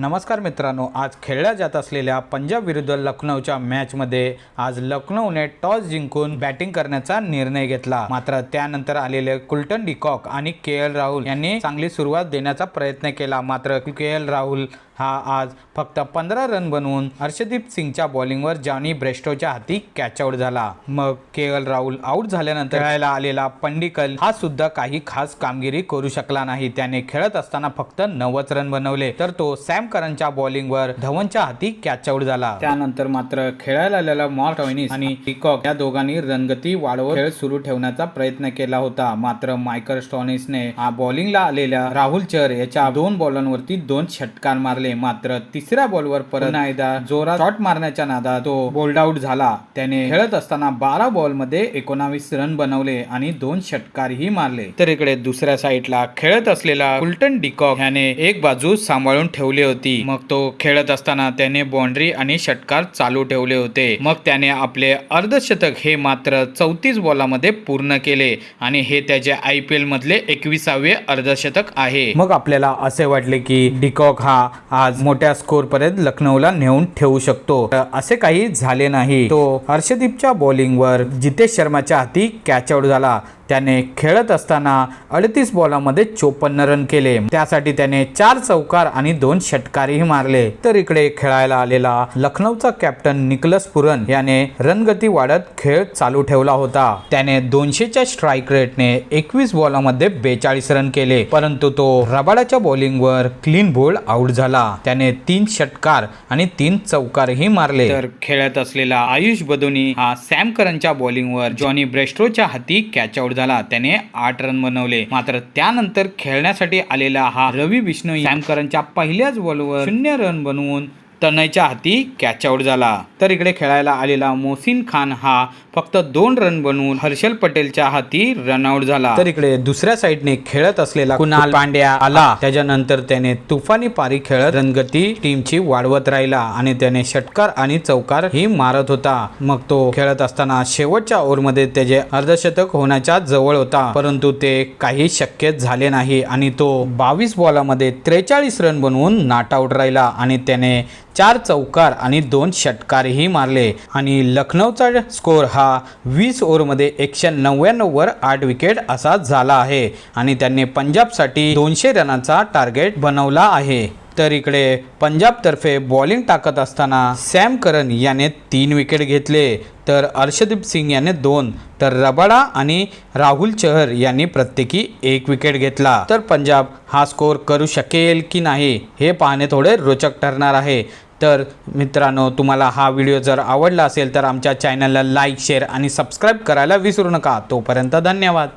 नमस्कार मित्रांनो आज खेळल्या जात असलेल्या पंजाब विरुद्ध लखनौच्या मॅचमध्ये आज लखनौने टॉस जिंकून बॅटिंग करण्याचा निर्णय घेतला. मात्र त्यानंतर आलेले कुलटन डिकॉक आणि के एल राहुल यांनी चांगली सुरुवात देण्याचा प्रयत्न केला. मात्र के एल राहुल हा आज फक्त पंधरा रन बनवून हर्षदीप सिंगच्या बॉलिंगवर जॉनी ब्रेस्टोच्या हाती कॅच आउट झाला. मग के एल राहुल आउट झाल्यानंतर खेळायला आलेला पंडिकल हा सुद्धा काही खास कामगिरी करू शकला नाही. त्याने खेळत असताना फक्त नव्वद रन बनवले तर तो सॅम करनच्या बॉलिंगवर धवनच्या हाती कॅच आउट झाला. त्यानंतर मात्र खेळायला आलेला मॉर्ट टॉयनिस आणि पिकॉक या दोघांनी रणगती वाढवत खेळ सुरू ठेवण्याचा प्रयत्न केला होता. मात्र मायकल स्टॉनिसने हा बॉलिंगला आलेल्या राहुल चर याच्या दोन बॉलांवरती दोन षटकार मारले. मात्र तिसऱ्या बॉलवर परत एकदा जोरात शॉट मारण्याच्या नादात तो बोल्ड आउट झाला. त्याने खेळत असताना बारा बॉलमध्ये एकोणावीस रन बनवले आणि दोन षटकारही मारले. तर इकडे दुसऱ्या साईडला खेळत असलेला कुलटन डिकॉक याने एक बाजू सांभाळून ठेवली होती. मग तो खेळत असताना त्याने बाउंड्री आणि षटकार चालू ठेवले होते. मग त्याने आपले अर्धशतक हे मात्र चौतीस बॉलामध्ये पूर्ण केले आणि हे त्याचे आय पी एल मधले एकविसावे अर्धशतक आहे. मग आपल्याला असे वाटले की डिकॉक हा आज मोठ्या स्कोर पर्यंत लखनौला नेऊन ठेवू शकतो. असे काही झाले नाही. तो हर्षदीपच्या बॉलिंगवर जितेश शर्माच्या हाती कॅच आउट झाला. त्याने खेळत असताना अडतीस बॉलामध्ये चोपन्न रन केले. त्यासाठी त्याने चार चौकार आणि दोन षटकारही मारले. तर इकडे खेळायला आलेला लखनौचा कॅप्टन निकलस पुरन याने रणगती वाढत खेळ चालू ठेवला होता. त्याने दोनशेच्या स्ट्राईक रेटने एकवीस बॉलामध्ये बेचाळीस रन केले. परंतु तो रबाडाच्या बॉलिंगवर क्लीन बोल्ड आउट झाला. त्याने तीन षटकार आणि तीन चौकारही मारले. तर खेळत असलेला आयुष बदोनी हा सॅम करनच्या बॉलिंगवर जॉनी ब्रेस्ट्रोच्या हाती कॅच आउट झाला. त्याने आठ रन बनवले. मात्र त्यानंतर खेळण्यासाठी आलेला हा रवी विष्णू सॅमकरणच्या पहिल्याच बॉलवर शून्य रन बनवून तनयच्या हाती कॅच आउट झाला. तर इकडे खेळायला आलेला मोहसिन खान हा फक्त दोन रन बनवून हर्षल पटेलच्या हाती रनआउट झाला. तर इकडे दुसऱ्या साईडने खेळत असलेला कुणाल पांड्या आला. त्याच्यानंतर त्याने तुफानी पारी खेळत रणगती टीमची वाढवत राहिला आणि त्याने षटकार आणि चौकार ही मारत होता. मग तो खेळत असताना शेवटच्या ओव्हरमध्ये त्याचे अर्धशतक होण्याच्या जवळ होता. परंतु ते काही शक्य झाले नाही आणि तो बावीस बॉलामध्ये त्रेचाळीस रन बनवून नाट आउट राहिला आणि त्याने चार चौकार आणि दोन षटकारही मारले. आणि लखनौचा स्कोअर हा वीस ओव्हरमध्ये एकशे नव्याण्णववर आठ विकेट असा झाला आहे. आणि त्यांनी पंजाबसाठी दोनशे रनाचा टार्गेट बनवला आहे. तर इकडे पंजाबतर्फे बॉलिंग टाकत असताना सॅम करन याने तीन विकेट घेतले. तर अर्षदीप सिंग याने दोन तर रबाडा आणि राहुल चहर यांनी प्रत्येकी एक विकेट घेतला. तर पंजाब हा स्कोर करू शकेल की नाही हे पाहणे थोडे रोचक ठरणार आहे. तर मित्रांनो तुम्हाला हा व्हिडिओ जर आवडला असेल तर आमच्या चॅनलला लाईक शेअर आणि सबस्क्राईब करायला विसरू नका. तोपर्यंत धन्यवाद.